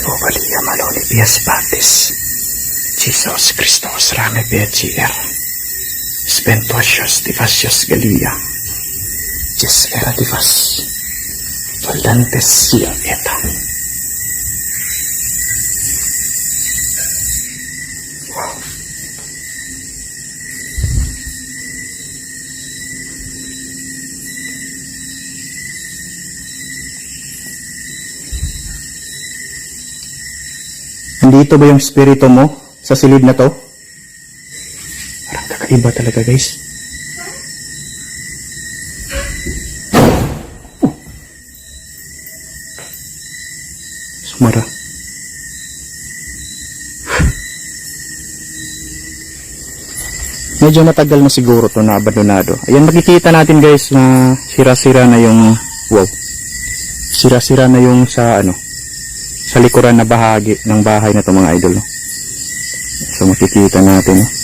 Jehovah Maloni Pias Baptist. Jesus Christos Rame Begier. Spentuasios Divasios Galia. Jes era divas. Voldantes sia eta. Nandito ba yung spirito mo sa silid na to? Parang kakaiba talaga guys. Oh. Sumara. Medyo matagal na siguro to na abandonado. Ayan makikita natin guys na sira-sira na yung wow. Sira-sira na yung sa ano sa likuran na bahagi ng bahay na to mga idol. So makikita natin. no?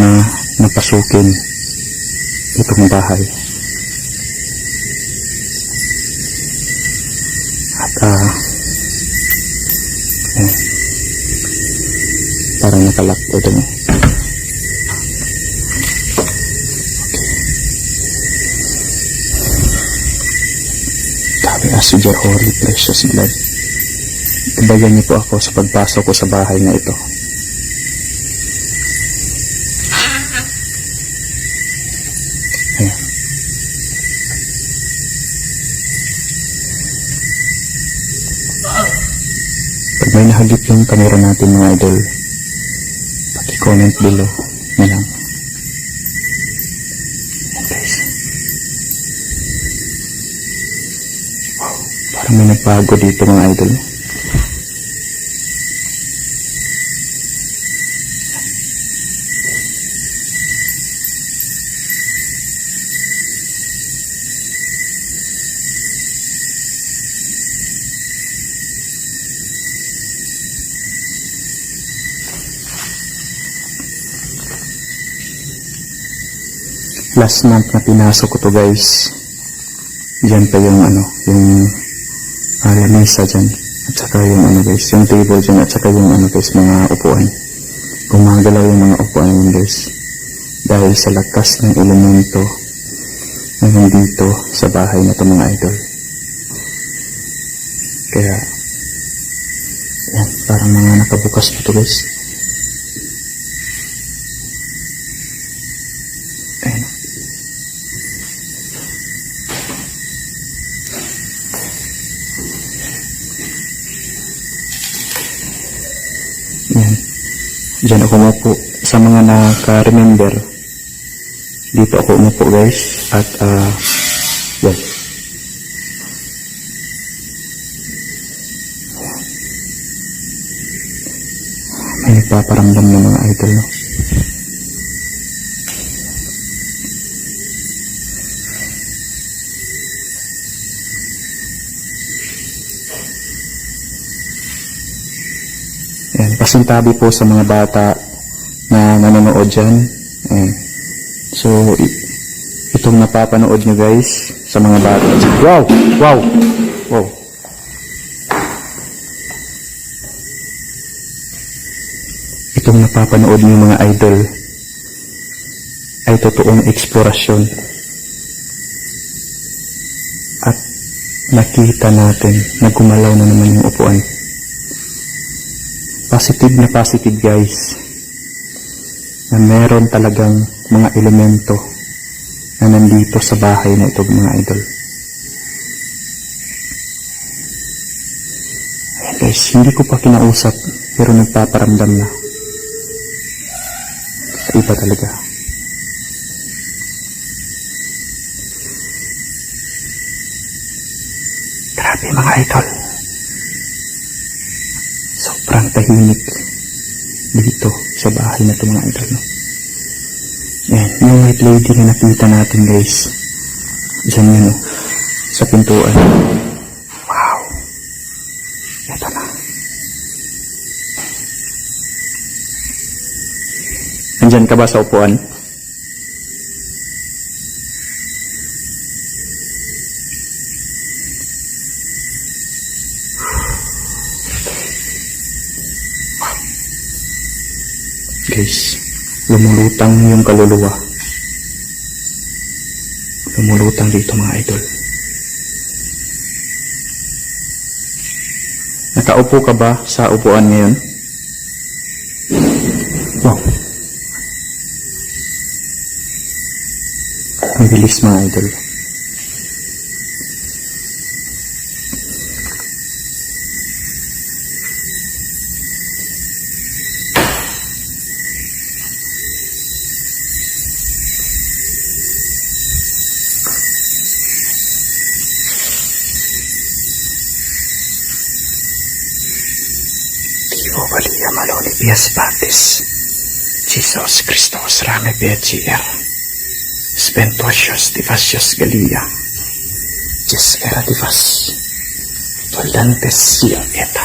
Na napasukin itong bahay. At ah, ayan. Parang nakalak ko dun. Sabi as your holy precious blood. Ibayan niyo po ako sa pagpasok ko sa bahay na ito. May nahagip yung camera natin mga idol, paki-comment below na lang. Ayan guys. Wow, parang may nagbago dito mga idol. Last month na pinasok ko to guys. Dyan pa yung ano yung uh, lamesa dyan at saka yung ano guys yung table dyan at saka yung ano guys mga upuan. Gumagalaw yung mga upuan yun guys. Dahil sa lakas ng elemento na nandito sa bahay na to mga idol. Kaya yan parang mga nakabukas pa to guys Ako umupo sa mga naka-remember. Dito ako umupo guys. At, ah, yan. May nagpaparamdam ng mga idol, no? Yan, pasintabi po sa mga bata na nanonood dyan. Ayan. So, itong napapanood nyo guys sa mga bata. Wow! Wow! Wow! Itong napapanood nyo mga idol ay totoong eksplorasyon. At nakita natin na gumalaw na naman yung upuan positive na positive guys na meron talagang mga elemento na nandito sa bahay na ito mga idol. Ayan guys hindi ko pa kinausap pero nagpaparamdam na. Iba talaga. Grabe mga idol. Sobrang tahimik dito sa bahay na to mga idol. No? Yan, yung white lady na nakita natin guys. Diyan yun, no? Sa pintuan. Wow. Ito na. Nandyan ka ba sa upuan? Guys, lumulutang yung kaluluwa. Lumulutang dito mga idol. Nakaupo ka ba sa upuan ngayon? Wow. Ang bilis mga idol. Dio Maria Maloni Pias Batis. Jesus Christos Rame Begier. Spentuasios Divasios Galia. Jes era divas. Toldantes sia eta.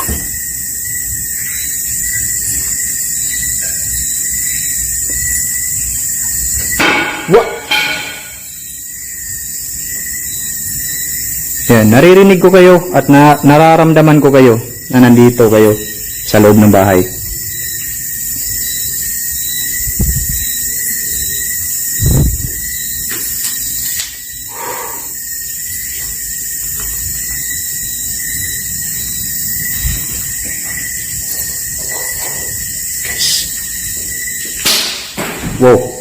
What? Yan, naririnig ko kayo at na, nararamdaman ko kayo na nandito kayo sa loob ng bahay. Guys,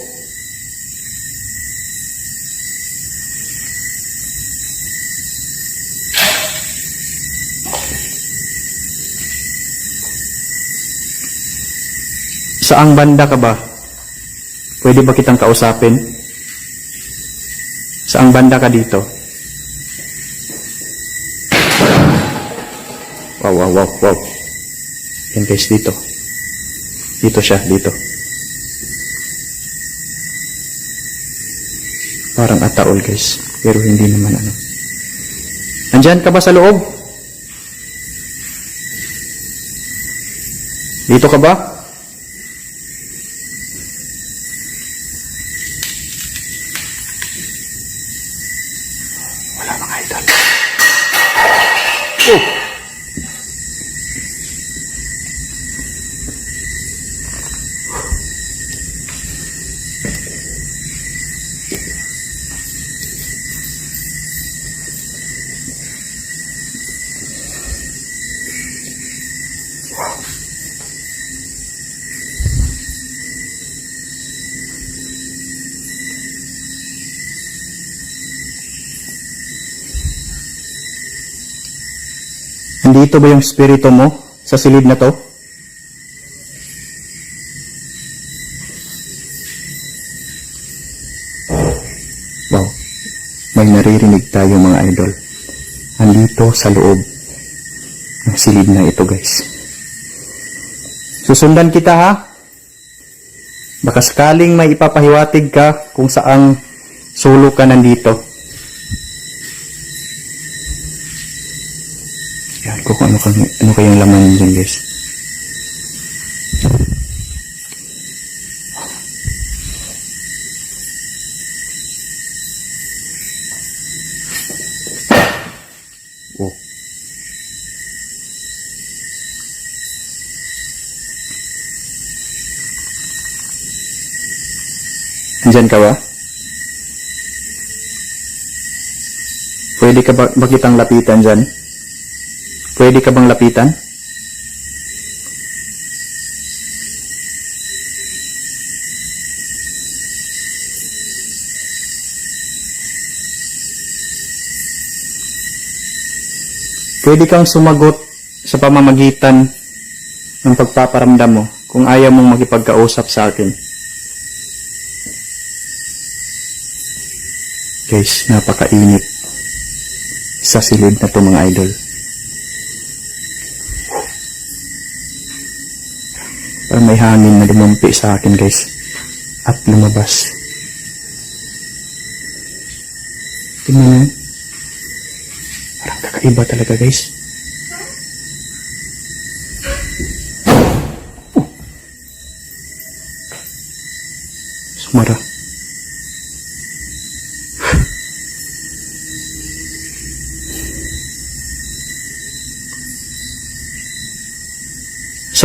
Saang banda ka ba? Pwede ba kitang kausapin? Saang banda ka dito? Wow, wow, wow, wow. Yan guys, dito. Dito siya, dito. Parang ataol guys. Pero hindi naman ano. Andyan ka ba sa loob? Dito ka ba? Nandito ba yung spirito mo sa silid na to? Wow. May naririnig tayo mga idol. Andito sa loob ng silid na ito guys. Susundan kita ha. Baka sakaling may ipapahiwatig ka kung saang sulo ka nandito. Yan ko kung ano, kang, ano kayang laman dyan guys. Oh. Diyan ka ba? Pwede ka ba, ba kitang lapitan dyan? Pwede ka bang lapitan? Pwede kang sumagot sa pamamagitan ng pagpaparamdam mo kung ayaw mong makipagkausap sa akin. Guys, napakainit sa silid na to mga idol. Parang may hangin na lumampi sa akin guys. At lumabas. Tingnan mo. Parang kakaiba talaga guys.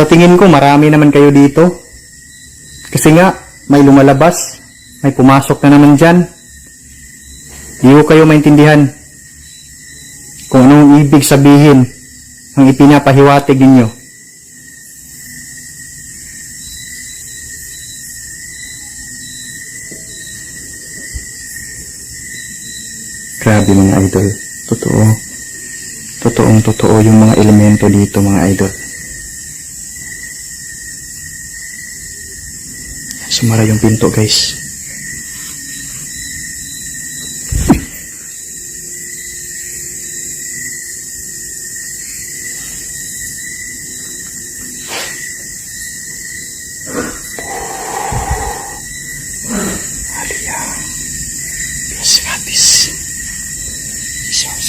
Sa tingin ko, marami naman kayo dito. Kasi nga, may lumalabas. May pumasok na naman dyan. Di ko kayo maintindihan kung anong ibig sabihin ang ipinapahiwatig ninyo. Grabe mga idol. Totoo. Totoong totoo yung mga elemento dito mga idol. Sumara yung pinto guys.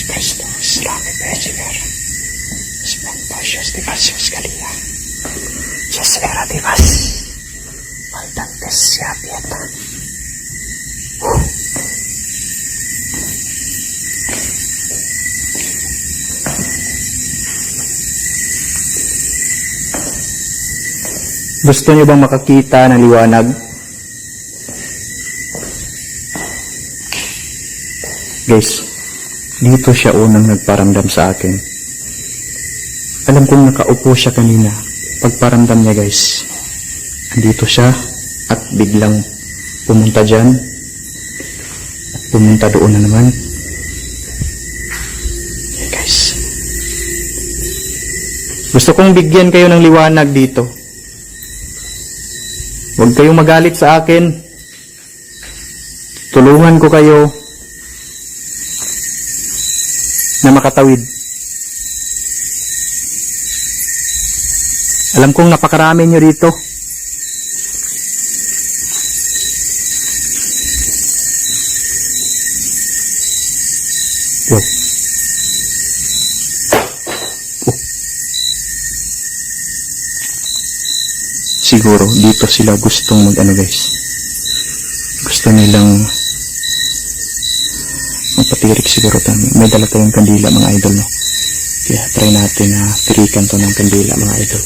Christus, Rame Bejiver. Sponsors de Cassius Maldantes siya pieta. Gusto niyo bang makakita ng liwanag? Guys, dito siya unang nagparamdam sa akin. Alam kong nakaupo siya kanina. Pagparamdam niya guys, andito siya at biglang pumunta dyan at pumunta doon na naman. Yan guys. Gusto kong bigyan kayo ng liwanag dito. Huwag kayong magalit sa akin. Tulungan ko kayo na makatawid. Alam kong napakarami nyo rito. Wow. Oh. Siguro dito sila gustong mag ano guys. Gusto nilang magpatirik siguro tayo. May dala tayong kandila mga idol no. Kaya try natin na tirikan to ng kandila mga idol.